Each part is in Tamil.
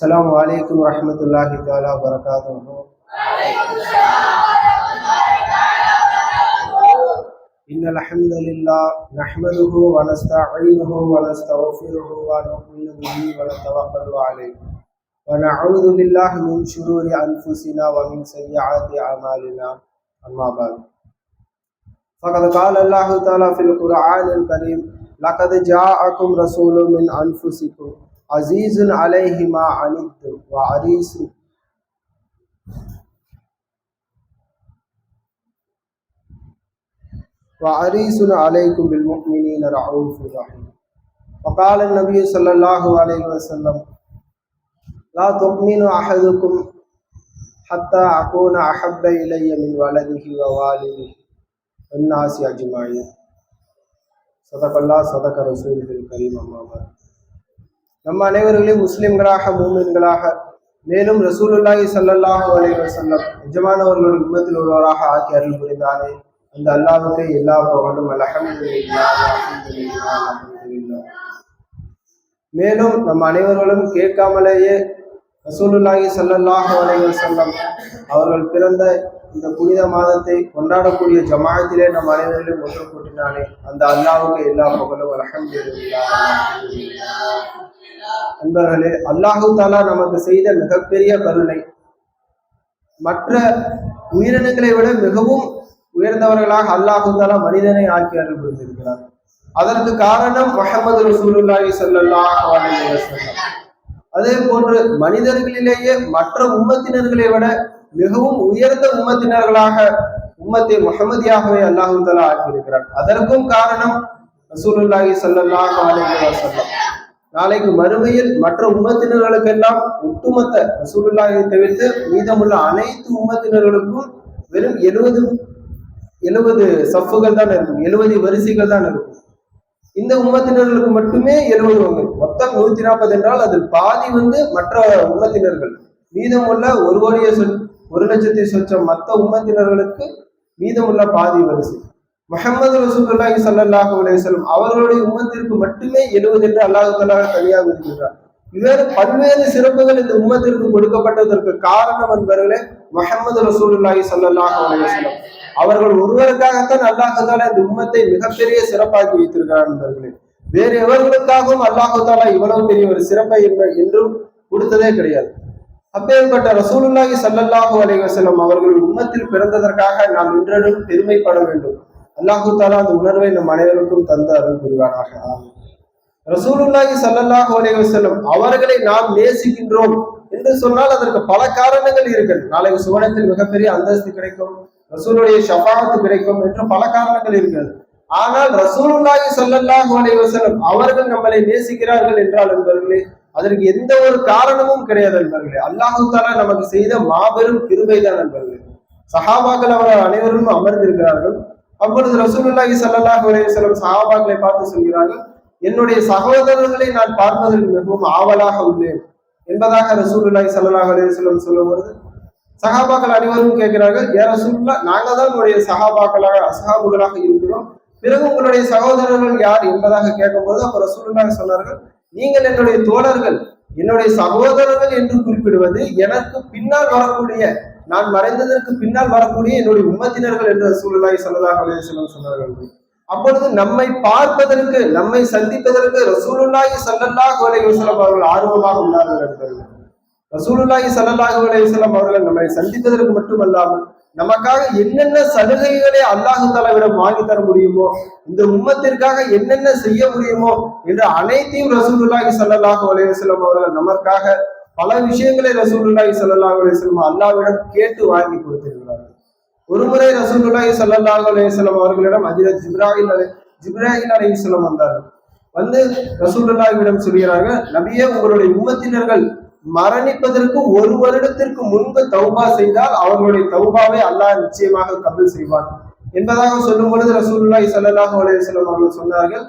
السلام عليكم ورحمة الله تعالى وبركاته. إن الحمد لله نحمده ونستعينه ونستغفره ونؤمن به ونتوكل عليه. ونعوذ بالله من شرور أنفسنا ومن سيئات أعمالنا. أما بعد. فقد قال الله تعالى في القرآن الكريم لقد جاءكم رسول من أنفسكم عزيز عليه ما عنتم وعريس. وعريس عليكم بالمؤمنين رعوف رحيم. وقال النبي صلى الله عليه وسلم لا تؤمن أحدكم حتى أكون أحب إلي من ولده ووالده والناس أجمعين. صدق الله صدق رسوله الكريم أما بعد. நம்ம அனைவர்களையும் முஸ்லிம்களாக மூமின்களாக மேலும் ரசூலுல்லாஹி சல்லாஹ் அலைவர் செல்லம் நிஜமானவர்களோட குடும்பத்தில் ஒருவராக ஆக்கி அருள் புரிந்தானே அந்த அல்லாவுக்கு எல்லா புகழும் அல்ஹம்துலில்லாஹ் மேலும் நம் அனைவர்களும் கேட்காமலேயே ரசூலுல்லாஹி சல்லாஹ் அலைவர் செல்லம் அவர்கள் பிறந்த இந்த புனித மாதத்தை கொண்டாடக்கூடிய ஜமாயத்திலே நம் அனைவர்களையும் ஒன்று கூட்டினாலே அந்த அல்லாவுக்கு எல்லா புகழும் அல்ஹம்துலில்லாஹ். அல்ஹம்துலில்லாஹ் அல்லாஹு தாலா நமக்கு செய்த மிகப்பெரிய கருணை. மற்ற உயிரினங்களை விட மிகவும் உயர்ந்தவர்களாக அல்லாஹு தாலா மனிதனை ஆக்கி அருள் புரிந்திருக்கிறார் அதற்கு காரணம் முஹம்மது ரசூலுல்லாஹி ஸல்லல்லாஹு அலைஹி வஸல்லம். அதே போன்று மனிதர்களிலேயே மற்ற உம்மத்தினர்களை விட மிகவும் உயர்ந்த உம்மத்தினர்களாக உம்மத்தை முகமதியாகவே அல்லாஹு தாலா ஆக்கியிருக்கிறார். அதற்கும் காரணம் ரசூலுல்லாஹி சல்லாஹ் சொல்லம் நாளைக்கு மறுமையில் மற்ற உம்மத்தினர்களுக்கெல்லாம் ஒட்டுமொத்த ரசூலுல்லாஹை தவிர்த்து மீதமுள்ள அனைத்து உம்மத்தினர்களுக்கும் வெறும் எழுபது எழுபது சஃப்புகள் தான் இருக்கும். எழுபது வரிசைகள் தான் இருக்கும். இந்த உம்மத்தினர்களுக்கு மட்டுமே எழுபது வந்து மொத்தம் நூத்தி நாற்பது என்றால் அதில் பாதி வந்து மற்ற உம்மத்தினர்கள். மீதமுள்ள ஒரு கோடிய சொல் ஒரு லட்சத்தி சொச்சம் மற்ற உம்மத்தினர்களுக்கு மீதமுள்ள பாதி வரிசை. முகமது ரசூலுல்லாஹி சல்லாஹ் அலைஹி அவர்களுடைய உம்மத்திற்கு மட்டுமே எழுபது என்று அல்லாஹு தலாக தனியாக இருக்கின்றார் இவ்வேறு பல்வேறு சிறப்புகள் இந்த உம்மத்திற்கு கொடுக்கப்பட்டதற்கு காரணம் என்பவர்களே முகமது ரசூலுல்லாஹி சல்லாஹ் அலைஹி அவர்கள் ஒருவருக்காகத்தான் அல்லாஹு தாலா இந்த உம்மத்தை மிகப்பெரிய சிறப்பாக்கி வைத்திருக்கிறார் என்பவர்களே. வேறு எவர்களுக்காகவும் அல்லாஹு தாலா இவ்வளவு பெரிய ஒரு சிறப்பை என்றும் கொடுத்ததே கிடையாது. அப்பேற்பட்ட ரசூலுல்லாஹி சல்லல்லாஹு அலைவசலம் வஸல்லம் அவர்கள் உம்மத்தில் பிறந்ததற்காக நாம் இன்றனும் பெருமைப்பட வேண்டும். அல்லாஹு தாலா அந்த உணர்வை நம் அனைவருக்கும் தந்து அருள் புரிவானாக. ரசூலுல்லாஹி சல்லல்லாஹு அலைவசலம் அவர்களை நாம் நேசிக்கின்றோம் என்று சொன்னால் அதற்கு பல காரணங்கள் இருக்கிறது நாளைக்கு சுவனத்தில் மிகப்பெரிய அந்தஸ்து கிடைக்கும் ரசூலுடைய ஷபாத்து கிடைக்கும் என்று பல காரணங்கள் இருக்கிறது ஆனால் ரசூலுல்லாஹி சல்லல்லாஹு அலைவசலம் அவர்கள் நம்மளை நேசிக்கிறார்கள் என்றால் என்பவர்களே அதற்கு எந்த ஒரு காரணமும் கிடையாது நண்பர்களே. அல்லாஹு தாலா நமக்கு செய்த மாபெரும் கிருபை தான் நண்பர்களே. சஹாபாக்கள் அவர் அனைவரும் அமர்ந்திருக்கிறார்கள். அப்பொழுது ரசூலுல்லாஹி சல்லாஹ் அலைஹி சஹாபாக்களை பார்த்து சொல்கிறார்கள் என்னுடைய சகோதரர்களை நான் பார்ப்பதற்கு மிகவும் ஆவலாக உள்ளேன். என்பதாக ரசூலுல்லாஹி சல்லாஹ் அலைஹி சொல்லும் பொழுது சகாபாக்கள் அனைவரும் கேட்கிறார்கள் ஏ ரசூல்லா நாங்கள் தான் உங்களுடைய சகாபாக்களாக அசகாபுகளாக இருக்கிறோம். பிறகு உங்களுடைய சகோதரர்கள் யார்? என்பதாக கேட்கும்போது அப்ப ரசூலுல்லாஹி சொன்னார்கள் நீங்கள் என்னுடைய தோழர்கள் என்னுடைய சகோதரர்கள் என்று குறிப்பிடுவது எனக்கு பின்னால் வரக்கூடிய நான் மறைந்ததற்கு பின்னால் வரக்கூடிய என்னுடைய உம்மத்தினர்கள் என்று சூழலாய் ஸல்லல்லாஹு அலைஹி சொன்னார்கள். அப்பொழுது நம்மை பார்ப்பதற்கு நம்மை சந்திப்பதற்கு ரசூலுல்லாஹி ஸல்லல்லாஹு அலைஹி வஸல்லம் அவர்கள் ஆர்வமாக உள்ளார்கள் என்பார்கள் ரசூலுல்லாஹி ஸல்லல்லாஹு அலைஹி வஸல்லம் அவர்கள் நம்மை சந்திப்பதற்கு மட்டுமல்லாமல் நமக்காக என்னென்ன சலுகைகளை அல்லாஹு தலைவிடம் வாங்கி தர முடியுமோ இந்த உம்மத்திற்காக என்னென்ன செய்ய முடியுமோ என்று அனைத்தையும் ரசூலுல்லாஹி ஸல்லல்லாஹு அலையம் அவர்கள் நமக்காக பல விஷயங்களை ரசூலுல்லாஹி ஸல்லல்லாஹு அலையம் அல்லாவிடம் அல்லாஹ்விடம் கேட்டு வாங்கி கொடுத்திருக்கிறார்கள். ஒருமுறை ரசூலுல்லாஹி ஸல்லல்லாஹு அலையம் அவர்களிடம் அஜிரத் ஜிப்ராஹில் அலை ஜிப்ராஹில் அலையம் வந்தார்கள். வந்து ரசூலுல்லாஹிடம் சொல்கிறார்கள் நபியே உங்களுடைய உம்மத்தினர்கள் மரணிப்பதற்கு ஒரு வருடத்திற்கு முன்பு தௌபா செய்தால் அவர்களுடைய தௌபாவை அல்லாஹ் நிச்சயமாக கபல் செய்வான். என்பதாக சொல்லும் பொழுது ரசூலுல்லாஹி சல்லாஹ் அலையம் அவர்கள் சொன்னார்கள்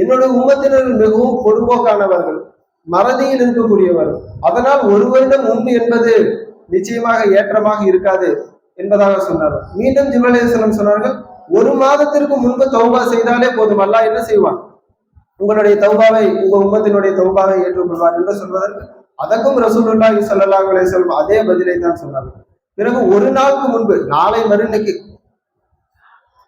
என்னுடைய உம்மத்தினர்கள் மிகவும் பொதுபோக்கானவர்கள் மறதியில் இருக்கக்கூடியவர்கள். அதனால் ஒரு வருடம் முன்பு என்பது நிச்சயமாக ஏற்றமாக இருக்காது என்பதாக சொன்னார்கள். மீண்டும் ஜிபலேசனம் சொன்னார்கள் ஒரு மாதத்திற்கு முன்பு தௌபா செய்தாலே போதும் அல்லாஹ் என்ன செய்வான்? உங்களுடைய தௌபாவை உங்க உம்மத்தினுடைய தௌபாவை ஏற்றுக்கொள்வார் என்று சொல்வதற்கு அதற்கும் ரசூலுல்லாஹி ஸல்லல்லாஹு அலைஹி வஸல்லம் அதே பதிலை தான் சொன்னாங்க. பிறகு ஒரு நாளுக்கு முன்பு நாளை மறுநிக்கு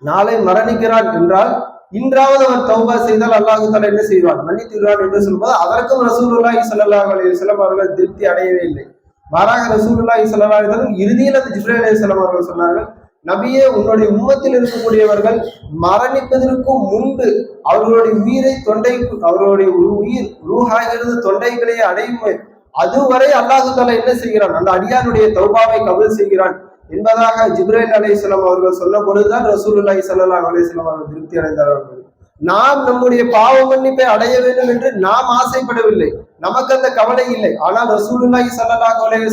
நாளை மரணிக்கிறான் என்றால் இன்றாவது அவர் தௌபா செய்தால் அல்லாஹு தாலா என்ன செய்வான்? மன்னித்து விடுவான் என்று சொல்லும்போது அதற்கும் ரசூலுல்லாஹி ஸல்லல்லாஹு அலைஹி வஸல்லம் அவர்கள் திருப்தி அடையவே இல்லை. மாறாக ரசூலுல்லாஹி ஸல்லல்லாஹு அலைஹி இறுதியில் அந்த ஜிப்ரீல் அலைஹிஸ்ஸலாம் அவர்கள் சொன்னார்கள் நபியே உன்னுடைய உம்மத்தில் இருக்கக்கூடியவர்கள் மரணிப்பதற்கும் முன்பு அவர்களுடைய உயிரை தொண்டை அவர்களுடைய உயிர் ரூஹாகிறது தொண்டைகளை அடையும் அதுவரை அல்லாஹு தாலா என்ன செய்கிறான்? அந்த அடியானுடைய தௌபாவை கபல் செய்கிறான். என்பதாக ஜிப்ரேல் அலைஹிஸ்ஸலாம் அவர்கள் சொன்ன பொழுதுதான் ரசூலுல்லாஹி ஸல்லல்லாஹு அலைஹி அவர்கள் திருப்தி அடைந்தார்கள். நாம் நம்முடைய பாவ மன்னிப்பை அடைய வேண்டும் என்று நாம் ஆசைப்படவில்லை. நமக்கு அந்த கவலை இல்லை. ஆனால் ரசூலுல்லாஹி சல்லாஹ் அலைஹி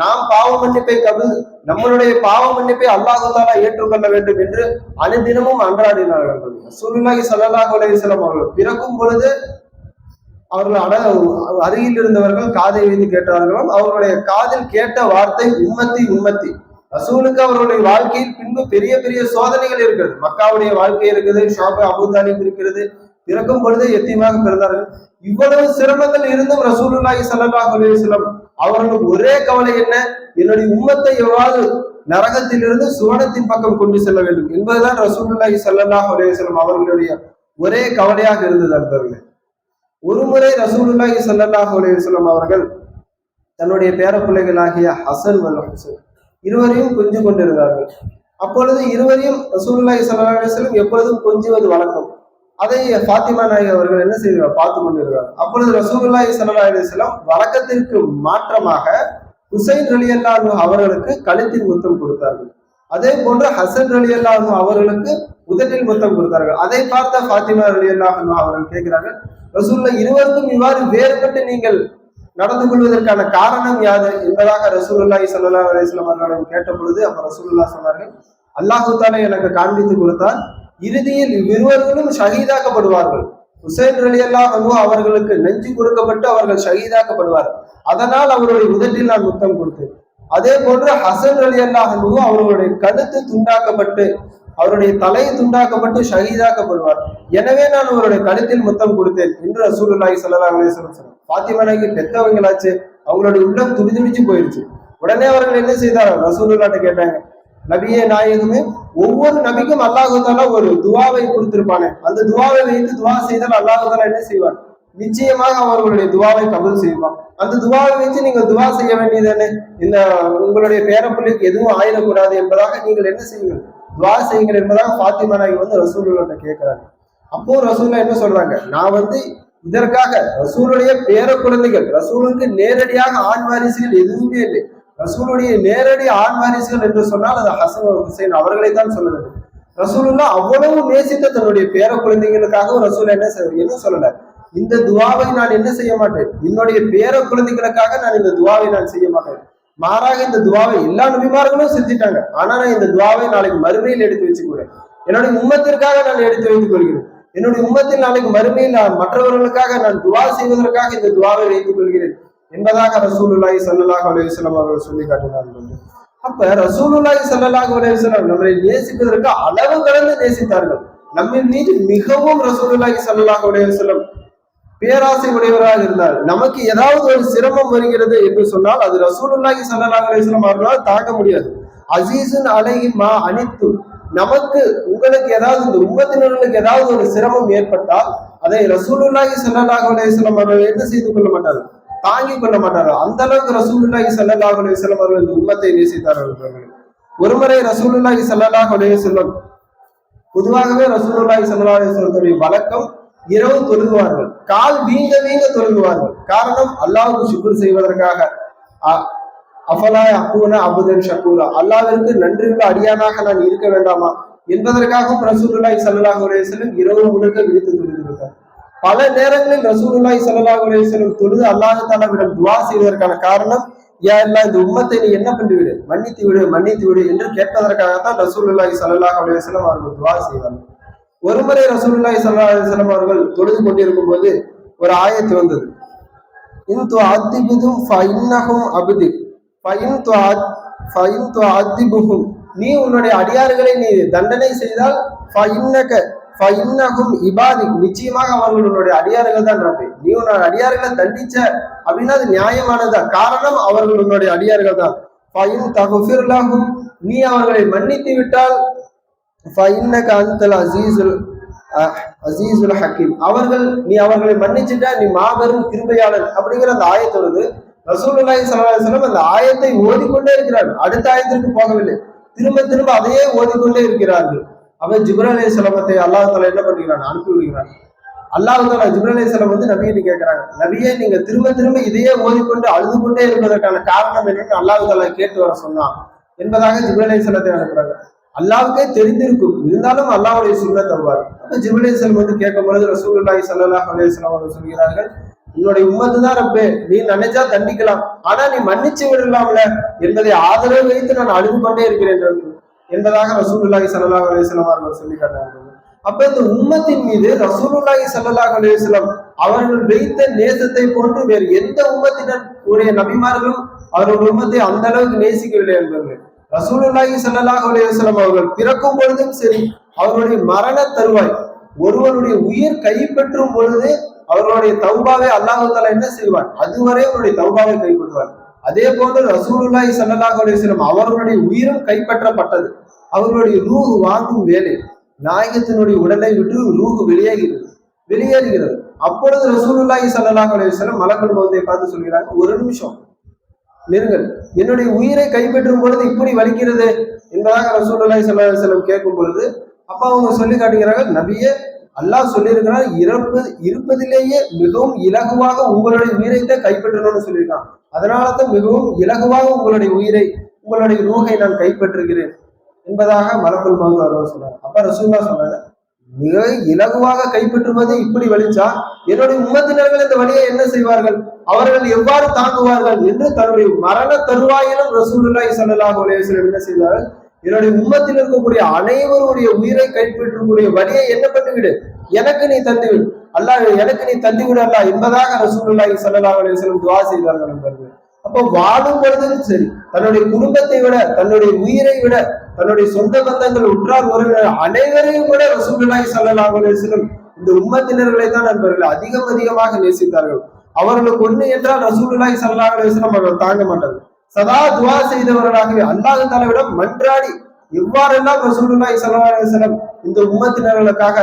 நாம் பாவ மன்னிப்பை கபு நம்மளுடைய பாவ மன்னிப்பை அல்லாஹு தாலா ஏற்றுக்கொள்ள வேண்டும் என்று அனுதினமும் அன்றாடினார்கள். ரசூலுல்லாஹி ஸல்லல்லாஹு அலைஹி வஸல்லம் அவர்கள் பிறக்கும் பொழுது அவர்கள் அட அருகில் இருந்தவர்கள் காதை வைத்து கேட்டார்களாம். அவர்களுடைய காதில் கேட்ட வார்த்தை உம்மத்தி உம்மத்தி. ரசூலுக்கு அவருடைய வாழ்க்கையில் பின்பு பெரிய பெரிய சோதனைகள் இருக்கிறது. மக்காவுடைய வாழ்க்கை இருக்குது ஷாபு அபுதாலிப் இருக்கிறது. பிறக்கும் பொழுதே எத்தியமாக பிறந்தார்கள். இவ்வளவு சிரமங்கள் இருந்தும் ரசூலுல்லாஹி ஸல்லல்லாஹு அலைஹி அவர்களுக்கு ஒரே கவலை என்ன? என்னுடைய உம்மத்தை எவ்வாறு நரகத்திலிருந்து சுவனத்தின் பக்கம் கொண்டு செல்ல வேண்டும்? என்பதுதான் ரசூலுல்லாஹி சல்லாஹ் அலைஹி அவர்களுடைய ஒரே கவலையாக இருந்தது அன்பர்களே. ஒரு முறை ரசூலுல்லாஹி ஸல்லல்லாஹு அலைஹி அவர்கள் தன்னுடைய பேர பிள்ளைகளாகிய ஹசன் வல் இருவரையும் கொஞ்சு கொண்டிருந்தார்கள். அப்பொழுது இருவரையும் ரசூலுல்லாஹி ஸல்லல்லாஹு அலைஹி எப்பொழுதும் கொஞ்சுவது வழக்கம் அதை ஃபாத்திமா நாயக் அவர்கள் என்ன செய்கிறார் பார்த்து கொண்டிருக்கிறார் அப்பொழுது ரசூலுல்லாஹி ஸல்லல்லாஹு அலைஹி வழக்கத்திற்கு மாற்றமாக ஹுசைன் ரலியல்லாஹு அவர்களுக்கு கழுத்தில் முத்தம் கொடுத்தார்கள். அதே போன்று ஹசன் ரலியல்லாஹு அவர்களுக்கு உதட்டில் முத்தம் கொடுத்தார்கள். அதை பார்த்த ஃபாத்திமா ரலியல்லாஹு அவர்கள் கேட்கிறார்கள் ரசூல்ல இருவருக்கும் இவ்வாறு வேறுபட்டு நீங்கள் நடந்து கொள்வதற்கான காரணம் யாது என்பதாக ரசூலுல்லாஹி சல்லா அலிஸ்லாம் அவர்களிடம் கேட்ட பொழுது அப்ப ரசூலுல்லாஹ் சொன்னார்கள் அல்லாஹு தாலா எனக்கு காண்பித்து கொடுத்தால் இறுதியில் இவ்விருவர்களும் ஷஹீதாக்கப்படுவார்கள். ஹுசைன் அலி அல்லாஹ் அவர்களுக்கு நெஞ்சு கொடுக்கப்பட்டு அவர்கள் ஷஹீதாக்கப்படுவார். அதனால் அவருடைய உதட்டில் நான் முத்தம் கொடுத்தேன். அதே போன்று ஹசன் அலி அல்லாஹ் அவர்களுடைய கழுத்து துண்டாக்கப்பட்டு அவருடைய தலை துண்டாக்கப்பட்டு ஷஹீதாக்கப்படுவார். எனவே நான் அவருடைய கழுத்தில் முத்தம் கொடுத்தேன். என்று ரசூலுல்லாஹி சல்லாஹ் அலைஹி வஸல்லம் சொன்னார் ஃபாத்திமா நாயகி பெத்தவங்களாச்சு அவங்களுடைய உள்ளம் துடிதுடிச்சு போயிடுச்சு உடனே அவர்கள் என்ன செய்தார் ரசூலுல்லாட்ட கேட்டாங்க நபியே நாயகமே ஒவ்வொரு நபிக்கும் அல்லாஹுதாலா ஒரு துவாவை கொடுத்திருப்பானே. அந்த துவாவை வைத்து துவா செய்தால் அல்லாஹுதாலா என்ன செய்வார்? நிச்சயமாக அவர்களுடைய துவாவை கபல் செய்வான். அந்த துவாவை வைத்து நீங்கள் துவா செய்ய வேண்டியது இந்த உங்களுடைய பேரப்பிள்ளைக்கு எதுவும் ஆயிடக்கூடாது என்பதாக நீங்கள் என்ன செய்வீர்கள்? துவா செய்யுங்கள் என்பதாக ஃபாத்திமா நாயகி வந்து ரசூலுள்ள கேட்கிறாங்க. அப்போ ரசூல்லா என்ன சொல்றாங்க? நான் வந்து இதற்காக ரசூலுடைய பேர குழந்தைகள் ரசூலுக்கு நேரடியாக ஆண் வாரிசுகள் எதுவுமே இல்லை. ரசூலுடைய நேரடி ஆண் வாரிசுகள் என்று சொன்னால் அது ஹசன் ஹுசைன் அவர்களை தான் சொல்ல வேண்டும் ரசூலுல்லா அவ்வளவு நேசித்த தன்னுடைய பேர குழந்தைகளுக்காக ரசூல் என்ன என்ன சொல்லல? இந்த துவாவை நான் என்ன செய்ய மாட்டேன்? என்னுடைய பேர குழந்தைகளுக்காக நான் இந்த துவாவை நான் செய்ய மாட்டேன். மாறாக இந்த துவாவை எல்லா நபிமார்களும் செஞ்சுட்டாங்க. ஆனா நான் இந்த துவாவை நாளைக்கு மறுமையில் எடுத்து வச்சுக்கூடேன் என்னுடைய உம்மத்திற்காக நான் எடுத்து வைத்துக் கொள்கிறேன். என்னுடைய உம்மத்தில் நாளைக்கு மறுமையில் நான் மற்றவர்களுக்காக நான் துவா செய்வதற்காக இந்த துவாவை வைத்துக் கொள்கிறேன் என்பதாக ரசூலுல்லாஹி சல்லாஹ் அலுவலம் அவர்கள் சொல்லி காட்டினார்கள். அப்ப ரசூலுல்லாஹி சல்லாஹ் அலுவலம் நம்மை நேசிப்பதற்கு அளவு கடந்து நேசித்தார்கள். நம்மின் மீது மிகவும் ரசூலுல்லாஹி சல்லாஹ் அலுவலம் பேராசை உடையவராக இருந்தார். நமக்கு ஏதாவது ஒரு சிரமம் வருகிறது என்று சொன்னால் அது ரசூலுல்லாஹி சல்லாஹ் அலிஸ்லாம் அவர்களால் தாங்க முடியாது. அசீசன் அலைஹி மா அனித்து. நமக்கு உங்களுக்கு ஏதாவது இந்த உங்கத்தினர்களுக்கு ஏதாவது ஒரு சிரமம் ஏற்பட்டால் அதை ரசூலுல்லாஹி சல்லாஹ் அலிஸ்லாம் அவர்கள் என்ன செய்து கொள்ள மாட்டார்கள். தாங்கிக் கொள்ள மாட்டார்கள். அந்த அளவுக்கு ரசூலுல்லாஹி சல்லாஹ் அலிஸ்லாம் அவர்கள் இந்த உம்மத்தை நேசித்தார்கள் ஒருமுறை ரசூலுல்லாஹி சல்லாஹ் அலைஹி பொதுவாகவே ரசூலுல்லாஹி சல்லாஹ் அலைஹி வழக்கம் இரவு தொழுகுவார்கள். கால் வீங்க வீங்க தொழுகுவார்கள். காரணம் அல்லாஹுக்கு சுக்குர் செய்வதற்காக. அஃபலா அக்கூன அபுதன் ஷக்கூரா அல்லாவிற்கு நன்றியுள்ள அடியானாக நான் இருக்க வேண்டாமா? என்பதற்காகவும் ரசூலுல்லாய் சல்லாஹ் அலைஹி இரவு முழுக்க விழித்து தொழுகிறார் பல நேரங்களில் ரசூலுல்லாய் சல்லாஹ் அலைஹி தொழுது அல்லாஹாலாவிடம் துவா செய்வதற்கான காரணம் யா எல்லாம் இந்த உம்மத்தை நீ என்ன பண்ணி விடு? மன்னித்து விடு மன்னித்து விடு என்று கேட்பதற்காகத்தான் ரசூலுல்லாய் சல்லாஹ் அலைஹி அவர்கள் துவா செய்வார்கள் ஒருமுறை ரசூல்லாய் ஸல்லல்லாஹு அலைஹி அவர்கள் தொழுது கொண்டிருக்கும் போது ஒரு ஆயத்து வந்தது. இன் ஃபைன்னகும் ஃபஇன்னஹும் ஃபைன் து ஃபைன் து அத்திபுகும் நீ உன்னுடைய அடியார்களை நீ தண்டனை செய்தால் ஃபைன்னக ஃபைன்னகும் இபாதி நிச்சயமாக அவர்கள் உன்னுடைய அடியார்கள் தான் ரப்பே. நீ உன்னோட அடியார்களை தண்டிச்ச அப்படின்னா அது நியாயமானதா? காரணம் அவர்கள் உன்னுடைய அடியார்கள் தான். ஃபைன் தகுஃபிர்லாகும் நீ அவர்களை மன்னித்து விட்டால் ஃபைன்னக அந்தல் அசீசுல் அசீசுல் ஹக்கீம் அவர்கள் நீ அவர்களை மன்னிச்சுட்டா நீ மாபெரும் கிருபையாளன் அப்படிங்கிற அந்த ஆயத்து வருது ரசூலுல்லாஹி ஸல்லல்லாஹு அந்த ஆயத்தை ஓதிக்கொண்டே இருக்கிறார்கள் அடுத்த ஆயத்திற்கு போகவில்லை. திரும்ப திரும்ப அதையே ஓதிக்கொண்டே இருக்கிறார்கள். அவன் ஜிப்ரலே அலைஹி ஸலாமத்தை அல்லாஹ் தஆலா என்ன பண்ணுகிறான்? அனுப்பி விடுகிறான். அல்லாஹ் தாலா ஜிப்ரல் அலைஹி வந்து நபியை கேட்கிறாங்க. நபியை நீங்க திரும்ப திரும்ப இதையே ஓதிக்கொண்டு அழுது கொண்டே இருப்பதற்கான காரணம் என்னன்னு அல்லாஹ் தாலா கேட்டு வர சொன்னான். என்பதாக ஜிப்ரல் அலைஹி அனுப்புறாங்க அல்லாவுக்கே தெரிந்திருக்கும். இருந்தாலும் அல்லாஹ்வுடைய சுண்ண தருவார். ஜிபுலே செல்வம் வந்து கேட்கும் பொழுது ரசூலுல்லாஹி சல்லாஹ் அலேஸ்லாம் அவர்கள் சொல்கிறார்கள் உன்னுடைய உம்மத்து தான் ரப்பே. நீ நினைச்சா தண்டிக்கலாம். ஆனா நீ மன்னிச்சு விடலாம்ல என்பதை ஆதரவு வைத்து நான் அழுது கொண்டே இருக்கிறேன் என்று- என்பதாக ரசூலுல்லாஹி சல்லாஹ் அலேஸ்லாம் அவர்கள் சொல்லி காட்டார்கள் அப்ப இந்த உம்மத்தின் மீது ரசூலுல்லாஹி சல்லாஹ் அலேஸ்லாம் அவர்கள் வைத்த நேசத்தை போன்று வேறு எந்த உம்மத்தினர் உடைய நபிமார்களும் அவர்கள் உம்மத்தை அந்த அளவுக்கு நேசிக்கவில்லை என்பவர்கள் ரசூலுல்லாஹி சல்லாஹ் அலையம் அவர்கள் பிறக்கும் பொழுதும் சரி அவர்களுடைய மரண தருவாய் ஒருவருடைய உயிர் கைப்பற்றும் பொழுது அவர்களுடைய தௌபாவை அல்லாஹு தாலா என்ன செய்வார்? அதுவரை அவருடைய தௌபாவை கைப்பற்றுவார். அதே போன்று ரசூலுல்லாஹி சல்லாஹ் அலையம் அவர்களுடைய உயிரும் கைப்பற்றப்பட்டது. அவர்களுடைய ரூகு வாங்கும் வேலை நாயகத்தினுடைய உடலை விட்டு ரூகு வெளியேறுகிறது வெளியேறுகிறது. அப்பொழுது ரசூலுல்லாஹி சல்லாஹ் அலையம் மலக்கல் மலக்குள் மௌத்தை பார்த்து சொல்கிறாங்க ஒரு நிமிஷம். நிறுங்கள். என்னுடைய உயிரை கைப்பற்றும் பொழுது இப்படி வலிக்கிறது என்பதாக ரசூலுல்லாஹி ஸல்லல்லாஹு அலைஹி கேட்கும் பொழுது அப்ப அவங்க சொல்லி காட்டுகிறார்கள் நபிய அல்லாஹ் சொல்லியிருக்கிறார் இறப்பு இருப்பதிலேயே மிகவும் இலகுவாக உங்களுடைய உயிரை தான் கைப்பற்றணும்னு சொல்லியிருக்கான். அதனால தான் மிகவும் இலகுவாக உங்களுடைய உயிரை உங்களுடைய ரூகை நான் கைப்பற்றுகிறேன். என்பதாக மலக்குள் மகன் அவர் சொன்னார் அப்ப ரசூல்லா சொன்னாங்க மிக இலகுவாக கைப்பற்றுவதை இப்படி வலிச்சா என்னுடைய உம்மத்தினர்கள் இந்த வழியை என்ன செய்வார்கள்? அவர்கள் எவ்வாறு தாங்குவார்கள் என்று தன்னுடைய மரண தருவாயிலும் ரசூலுல்லாஹி சல்லாஹ் அலைஹி என்ன செய்தார்கள் என்னுடைய உம்மத்தில் இருக்கக்கூடிய அனைவருடைய உயிரை கைப்பற்றக்கூடிய வழியை என்ன பண்ணிவிடு? எனக்கு நீ தந்துவிடு. அல்லாஹ் எனக்கு நீ தந்துவிடு அல்லா என்பதாக ரசூலுல்லாஹி சல்லாஹ் அலைஹி துவா செய்தார்கள் நண்பர்கள் அப்போ வாழும் பொழுதும் சரி. தன்னுடைய குடும்பத்தை விட தன்னுடைய உயிரை விட தன்னுடைய சொந்த பந்தங்கள் உற்றார் உறவினர் அனைவரையும் கூட ரசூலுல்லாஹி ஸல்லல்லாஹு அலைஹி வஸல்லம் இந்த உம்மத்தினர்களை தான் நண்பர்கள் அதிகம் அதிகமாக நேசித்தார்கள். அவர்களுக்கு ஒண்ணு என்றால் ரசூலுல்லாஹி ஸல்லல்லாஹு அலைஹி வஸல்லம் அவர்கள் தாங்க மாட்டார்கள். சதா துவா செய்தவர்களாகவே அல்லாஹ் தலைவிடம் மன்றாடி எவ்வாறெல்லாம் ரசூலுல்லாஹி ஸல்லல்லாஹு அலைஹி வஸல்லம் இந்த உம்மத்தினர்களுக்காக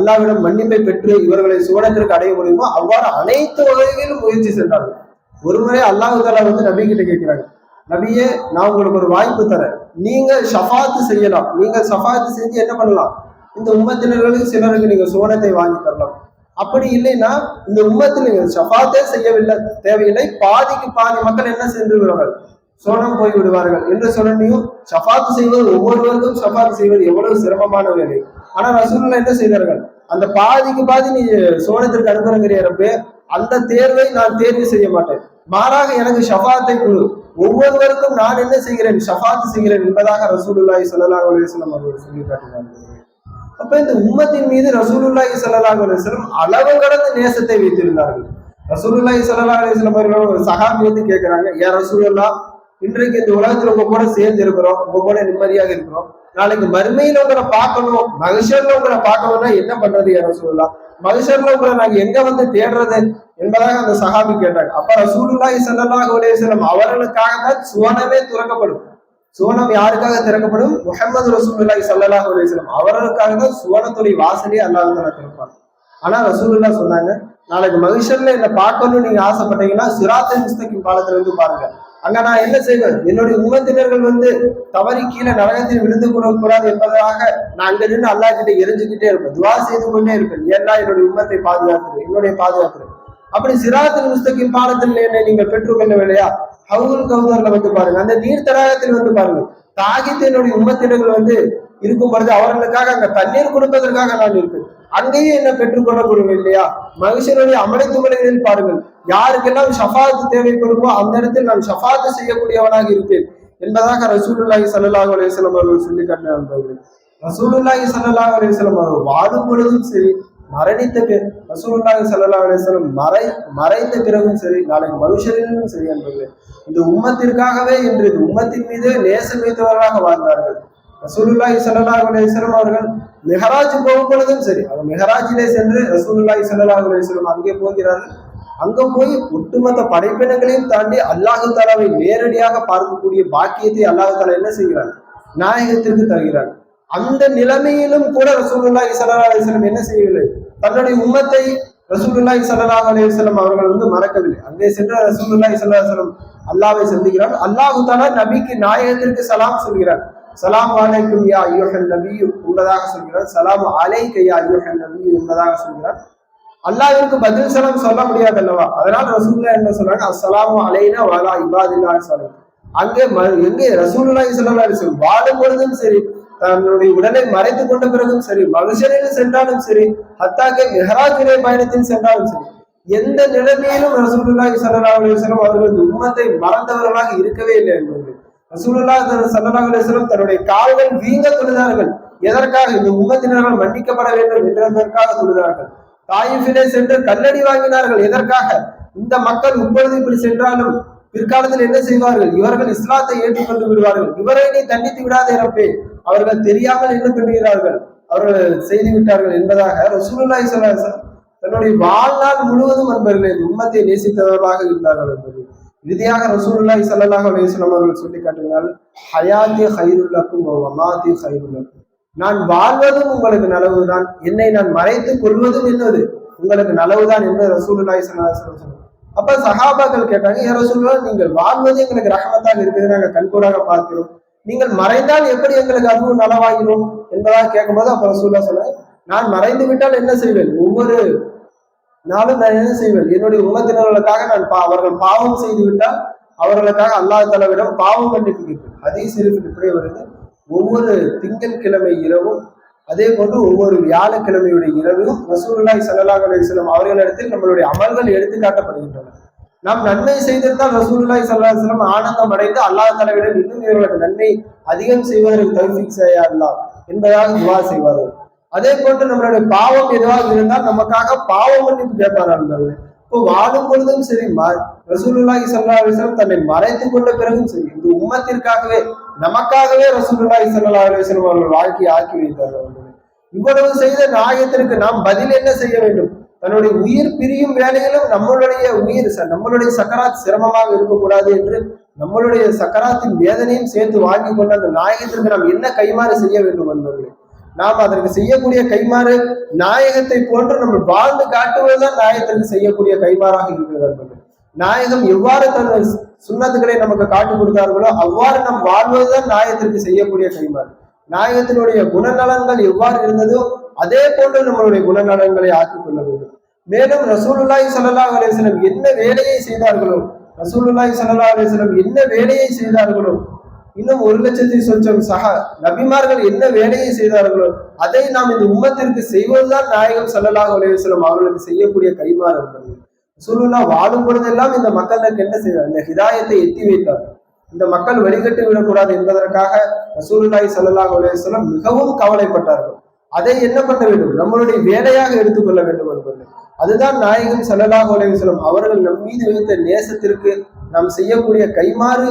அல்லாவிடம் மன்னிப்பை பெற்று இவர்களை சுவனத்திற்கு அடைய முடியுமோ அவ்வாறு அனைத்து வகையிலும் முயற்சி சென்றார்கள். ஒருமுறை அல்லாஹு தாலா வந்து நபி கிட்ட கேட்கிறாங்க. நபியே நான் உங்களுக்கு ஒரு வாய்ப்பு தரேன். நீங்க ஷஃபாத்து செய்யலாம். நீங்க ஷஃபாத்து செஞ்சு என்ன பண்ணலாம்? இந்த உம்மத்தினர்களுக்கு சிலருக்கு நீங்க சோனத்தை வாங்கி தரலாம். அப்படி இல்லைன்னா இந்த உம்மத்தில் நீங்க ஷஃபாத்தே செய்யவில்லை தேவையில்லை. பாதிக்கு பாதி மக்கள் என்ன சென்று விடுவார்கள் சோனம் போய் விடுவார்கள். என்று சொன்னியும் ஷஃபாத்து செய்வது ஒவ்வொருவருக்கும் சஃபாத்து செய்வது எவ்வளவு சிரமமான வேலை. ஆனா ரசூலுல்லாஹ் என்ன செய்தார்கள்? அந்த பாதிக்கு பாதி நீ சோனத்திற்கு அனுப்புறங்கிற அந்த தேர்வை நான் தேர்வு செய்ய மாட்டேன். மாறாக எனக்கு ஷஃபாத்தை கொடு. ஒவ்வொருவருக்கும் நான் என்ன செய்கிறேன்? ஷஃபாத்து செய்கிறேன் என்பதாக ரசூலுல்லாஹி ஸல்லல்லாஹு அலுவலம் அவர்கள் சொல்லி காட்டினார்கள் அப்ப இந்த உம்மத்தின் மீது ரசூலுல்லாஹி ஸல்லல்லாஹு அலுவலம் அளவு கடந்த நேசத்தை வைத்திருந்தார்கள். ரசூலுல்லாஹி ஸல்லல்லாஹு அலுவலம் அவர்கள் ஒரு சஹாபி வந்து கேட்கிறாங்க ஏன் ரசூலுல்லா இன்றைக்கு இந்த உலகத்துல உங்க கூட சேர்ந்து இருக்கிறோம் உங்க கூட நிம்மதியாக இருக்கிறோம். நாளைக்கு மறுமையில உங்களை பார்க்கணும் மகிஷர்ல உங்களை பார்க்கணும்னா என்ன பண்றது ஏன் ரசூலுல்லாஹ்? மகிஷர்ல கூட நாங்க எங்க வந்து தேடுறது என்பதாக அந்த சஹாபி கேட்டாங்க. அப்ப ரசூலுல்லாஹி ஸல்லல்லாஹு அலைஹி வஸல்லம் அவர்களுக்காக தான் சுவனமே துறக்கப்படும். சுவனம் யாருக்காக திறக்கப்படும்? முஹம்மது ரசூலுல்லாஹி ஸல்லல்லாஹு அலைஹி வஸல்லம் அவர்களுக்காக தான் சுவனத்துடைய வாசலே அல்லாஹ் திறப்பாங்க திறப்பான். ஆனா ரசூலுல்லாஹ் சொன்னாங்க நாளைக்கு மனுஷர்ல என்ன பார்க்கணும்னு நீங்க ஆசைப்பட்டீங்கன்னா சிராத்தை முஸ்தகிம் பாலத்துல இருந்து பாருங்க. அங்க நான் என்ன செய்வேன்? என்னுடைய உம்மத்தினர்கள் வந்து தவறி கீழே நரகத்தில் விழுந்து கூடாது என்பதாக நான் அங்க நின்று அல்லாஹ் கிட்ட எரிஞ்சுக்கிட்டே இருப்பேன். துவா செய்து கொண்டே இருப்பேன். ஏன்னா என்னுடைய உம்மத்தை பாதுகாக்கிறேன் என்னுடைய பாதுகாக்கிறேன் அப்படி சிராத்தில் முஸ்தகி பாடத்தில் என்னை நீங்கள் பெற்றுக்கொள்ளவில்லையா ஹவுல் கவுதர்ல வந்து பாருங்க. அந்த நீர் தடாகத்தில் வந்து பாருங்க. தாகித்து என்னுடைய உம்மத்தினர்கள் வந்து இருக்கும் பொழுது அவர்களுக்காக அங்க தண்ணீர் கொடுப்பதற்காக நான் இருப்பேன். அங்கேயும் என்ன பெற்றுக்கொள்ளக்கூடும் இல்லையா? மனுஷனுடைய அமளை முறைகளில் பாருங்கள். யாருக்கெல்லாம் ஷஃபாத்து தேவைப்படுமோ அந்த இடத்தில் நான் ஷஃபாத்து செய்யக்கூடியவனாக இருப்பேன். என்பதாக ரசூலுல்லாஹி சல்லாஹ் அலைஹி அவர்கள் சொல்லி காட்டினார்கள் ரசூலுல்லாஹி சல்லாஹ் அலைஹி அவர்கள் வாழும் பொழுதும் சரி மரணித்த பிற ரசூலுல்லாஹி சல்லாஹ் அலைஹி மறை மறைந்த பிறகும் சரி நாளைக்கு மனுஷரிலும் சரி என்பது இந்த உம்மத்திற்காகவே இன்று இந்த உம்மத்தின் மீது நேசம் வைத்தவர்களாக வாழ்ந்தார்கள். ரசூலுல்லாஹி சல்லாஹ் அலைஹி அவர்கள் மெஹராஜ் போகும் பொழுதும் சரி. அவர் மெஹராஜிலே சென்று ரசூலுல்லாஹி சல்லாஹ் அலைஹி அங்கே போகிறார்கள். அங்க போய் ஒட்டுமொத்த படைப்பினங்களையும் தாண்டி அல்லாஹு தாலாவை நேரடியாக பார்க்கக்கூடிய பாக்கியத்தை அல்லாஹு தாலா என்ன செய்கிறார்? நாயகத்திற்கு தருகிறார். அந்த நிலைமையிலும் கூட ரசூலுல்லாஹி ஸல்லல்லாஹு அலிஸ்லம் என்ன செய்யவில்லை? தன்னுடைய உம்மத்தை ரசூலுல்லாஹி ஸல்லல்லாஹு அலிஸ்லம் அவர்கள் வந்து மறக்கவில்லை. அங்கே சென்ற ரசூலுல்லாஹி ஸல்லல்லாஹு அல்லாவை சந்திக்கிறார். அல்லாஹு தாலா நபிக்கு நாயகத்திற்கு சலாம் சொல்கிறார். சலாம் அலைக்கும் யா ஐயோஹன் நபி என்பதாக சொல்கிறார். சலாம் அலைக்க யா ஐயோஹன் நபி என்பதாக சொல்கிறார். அல்லாஹிற்கு பதில் சலம் சொல்ல முடியாது அல்லவா அதனால் ரசூல்லா என்ன சொல்றாங்க? அஸ்ஸலாமு அலைனா வாலா இபாதில்லா சலாம் அங்கே எங்கே? ரசூல்லா ஸல்லல்லாஹு அலைஹி வஸல்லம் வாழும் பொழுதும் சரி தன்னுடைய உடலை மறைத்து கொண்ட பிறகும் சரி மனுஷனில் சென்றாலும் சரி ஹத்தாக்கே மெஹராஜிலே பயணத்தில் சென்றாலும் சரி எந்த நிலைமையிலும் ரசூல்லா ஸல்லல்லாஹு அலைஹி அவர்கள் உம்மத்தை மறந்தவர்களாக இருக்கவே இல்லை என்பது. ரசூலுல்லா ஸல்லல்லாஹு அலைஹி தன்னுடைய கால்கள் வீங்க தொழுதார்கள். எதற்காக? இந்த உம்மத்தினர்கள் மன்னிக்கப்பட வேண்டும் என்றதற்காக தொழுதார்கள். தாயிஃபிலே சென்று கல்லடி வாங்கினார்கள். எதற்காக? இந்த மக்கள் இப்பொழுது இப்படி சென்றாலும் பிற்காலத்தில் என்ன செய்வார்கள்? இவர்கள் இஸ்லாத்தை ஏற்றுக்கொண்டு விடுவார்கள். இவரை நீ தண்டித்து விடாதே இறப்பே அவர்கள் தெரியாமல் என்ன பண்ணுகிறார்கள் அவர்கள் செய்து விட்டார்கள் என்பதாக ரசூலுல்லாஹி ஸல்லல்லாஹு தன்னுடைய வாழ்நாள் முழுவதும் அன்பர்களே உம்மத்தை நேசித்தவர்களாக இருந்தார்கள் என்பது. இறுதியாக ரசூலுல்லாஹி ஸல்லல்லாஹு அலைஹி வஸல்லம் அவர்கள் சொல்லி காட்டினால் ஹயாதி ஹைருல்லக்கும் வமாத்தி ஹைருல்லக்கும். நான் வாழ்வதும் உங்களுக்கு நலவுதான் என்னை நான் மறைத்துக் கொள்வதும் என்னது? உங்களுக்கு நலவுதான் என்று ரசூலுல்லாஹி ஸல்லல்லாஹு அலைஹி வஸல்லம் அப்ப சஹாபாக்கள் கேட்டாங்க ஏ சொல்லுவாங்க நீங்கள் வாழ்வது எங்களுக்கு ரகமத்தாக இருக்குது நாங்கள் கண்கூடாக பார்க்கிறோம். நீங்கள் மறைந்தால் எப்படி எங்களுக்கு அதுவும் நலவாகிடும் என்பதாக கேட்கும்போது அப்ப ரசூல்லா சொல்ல நான் மறைந்து விட்டால் என்ன செய்வேன்? ஒவ்வொரு நானும் நான் என்ன செய்வேன்? என்னுடைய உலகத்தினர்களுக்காக நான் பா அவர்கள் பாவம் செய்து விட்டால் அவர்களுக்காக அல்லாஹ் தலைவிடம் பாவம் மன்னிப்பு கேட்பேன் அதே சிரிப்பு இப்படி வருது. ஒவ்வொரு திங்கட்கிழமை இரவும் அதே போன்று ஒவ்வொரு வியாழக்கிழமையுடைய இரவும் ரசூல்லாய் சல்லாஹ் அலிஸ்லாம் அவர்களிடத்தில் நம்மளுடைய அமல்கள் எடுத்து காட்டப்படுகின்றன. நாம் நன்மை செய்திருந்தால் ரசூல்லாய் சல்லாஹ் ஆனந்தம் அடைந்து அல்லாஹ் தலைவிடம் இன்னும் இவர்களுக்கு நன்மை அதிகம் செய்வதற்கு தகுதி செய்யலாம் என்பதாக துவா செய்வார்கள். அதே போன்று நம்மளுடைய பாவம் எதுவாக இருந்தால் நமக்காக பாவம் மன்னிப்பு கேட்பார்கள் இப்போ வாழும் பொழுதும் சரி ரசூலுல்லாஹி சல்லா அலிஸ்லாம் தன்னை மறைத்துக் கொண்ட பிறகும் சரி இந்த உம்மத்திற்காகவே நமக்காகவே ரசூலுல்லாஹி சல்லா அலிஸ்லாம் அவர்கள் வாழ்க்கையை ஆக்கி வைத்தார்கள் இவ்வளவு செய்த நாயத்திற்கு நாம் பதில் என்ன செய்ய வேண்டும்? தன்னுடைய உயிர் பிரியும் வேலையிலும் நம்மளுடைய உயிர் நம்மளுடைய சக்கராத் சிரமமாக இருக்கக்கூடாது என்று நம்மளுடைய சக்கராத்தின் வேதனையும் சேர்த்து வாங்கி கொண்ட அந்த நாயகத்திற்கு நாம் என்ன கைமாறு செய்ய வேண்டும் என்பவர்களே? நாம் அதற்கு செய்யக்கூடிய கைமாறு நாயகத்தை போன்று நம்ம வாழ்ந்து காட்டுவதுதான் நாயகத்திற்கு செய்யக்கூடிய கைமாறாக இருக்கிறது நாயகம் எவ்வாறு தன் சுண்ணத்துக்களை நமக்கு காட்டு கொடுத்தார்களோ அவ்வாறு நம் வாழ்வதுதான் நாயகத்திற்கு செய்யக்கூடிய கைமாறு நாயகத்தினுடைய குணநலன்கள் எவ்வாறு இருந்ததோ அதே போன்று நம்மளுடைய குணநலன்களை ஆக்கிக் கொள்ள வேண்டும். மேலும் ரசூலுல்லாய் சல்லா அலிஸ்லம் என்ன வேலையை செய்தார்களோ ரசூலுல்லாய் சல்லா அலிஸ்லம் என்ன வேலையை செய்தார்களோ இன்னும் ஒரு லட்சத்தி சொச்சம் சக நபிமார்கள் என்ன வேலையை செய்தார்களோ அதை நாம் இந்த உம்மத்திற்கு செய்வதுதான் நாயகம் சல்லல்லாஹ் அலையம் அவர்களுக்கு செய்யக்கூடிய கைமாறு என்பது. சுருல்லா வாழும் பொழுதெல்லாம் இந்த மக்களுக்கு என்ன செய்தார் இந்த ஹிதாயத்தை எத்தி வைத்தார் இந்த மக்கள் வழிகட்டு விடக்கூடாது என்பதற்காக ரசூலுல்லாய் சல்லாஹ் அலையம் மிகவும் கவலைப்பட்டார்கள். அதை என்ன பண்ண வேண்டும்? நம்மளுடைய வேலையாக எடுத்துக்கொள்ள வேண்டும் என்பது. அதுதான் நாயகம் சல்லல்லாஹ் அலையம் அவர்கள் நம் மீது வைத்த நேசத்திற்கு நாம் செய்யக்கூடிய கைமாறு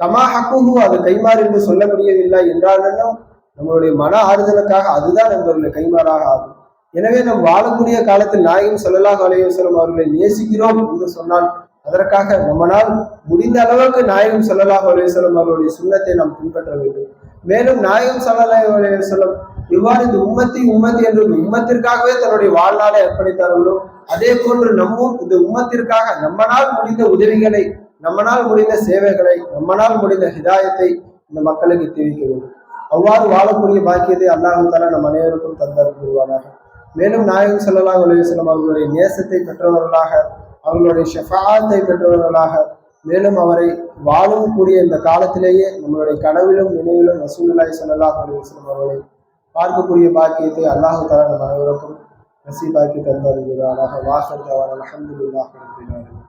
கமா ஹக்குஹு அது கைமாறு என்று சொல்ல முடியவில்லை என்றாலும் நம்மளுடைய மன ஆறுதலுக்காக அதுதான் நம்மளுடைய கைமாறாக ஆகும். எனவே நம் வாழக்கூடிய காலத்தில் நாயகம் சொல்லலாஹ் அலையவசலம் அவர்களை நேசிக்கிறோம் என்று சொன்னால் அதற்காக நம்மளால் முடிந்த அளவுக்கு நாயகம் சொல்லலாஹ் அலையவசலம் அவருடைய சுண்ணத்தை நாம் பின்பற்ற வேண்டும். மேலும் நாயகம் சல்லாஹ் அலையவசலம் இவ்வாறு இந்த உம்மத்தி உம்மத்தி என்று உம்மத்திற்காகவே தன்னுடைய வாழ்நாளை அர்ப்பணித்தார்களோ அதே போன்று நம்மும் இந்த உம்மத்திற்காக நம்மனால் முடிந்த உதவிகளை நம்மனால் முடிந்த சேவைகளை நம்மனால் முடிந்த ஹிதாயத்தை இந்த மக்களுக்கு தெரிவிக்க வேண்டும் அவ்வாறு வாழக்கூடிய பாக்கியத்தை அல்லாஹு தாலா நம் அனைவருக்கும் தந்தார் கூறுவானாக மேலும் நாயகம் சல்லாஹ் அலுவலம் அவர்களுடைய நேசத்தை பெற்றவர்களாக அவர்களுடைய ஷெஃபாத்தை பெற்றவர்களாக மேலும் அவரை வாழும் கூடிய இந்த காலத்திலேயே நம்மளுடைய கனவிலும் நினைவிலும் ரசூல்லாய் சல்லாஹ் அலுவலம் அவர்களை பார்க்கக்கூடிய பாக்கியத்தை அல்லாஹு தாலா நம் அனைவருக்கும் நசீபாக்கி தந்தார் கூறுவானாக வாசல் அலமதுல்லாஹ்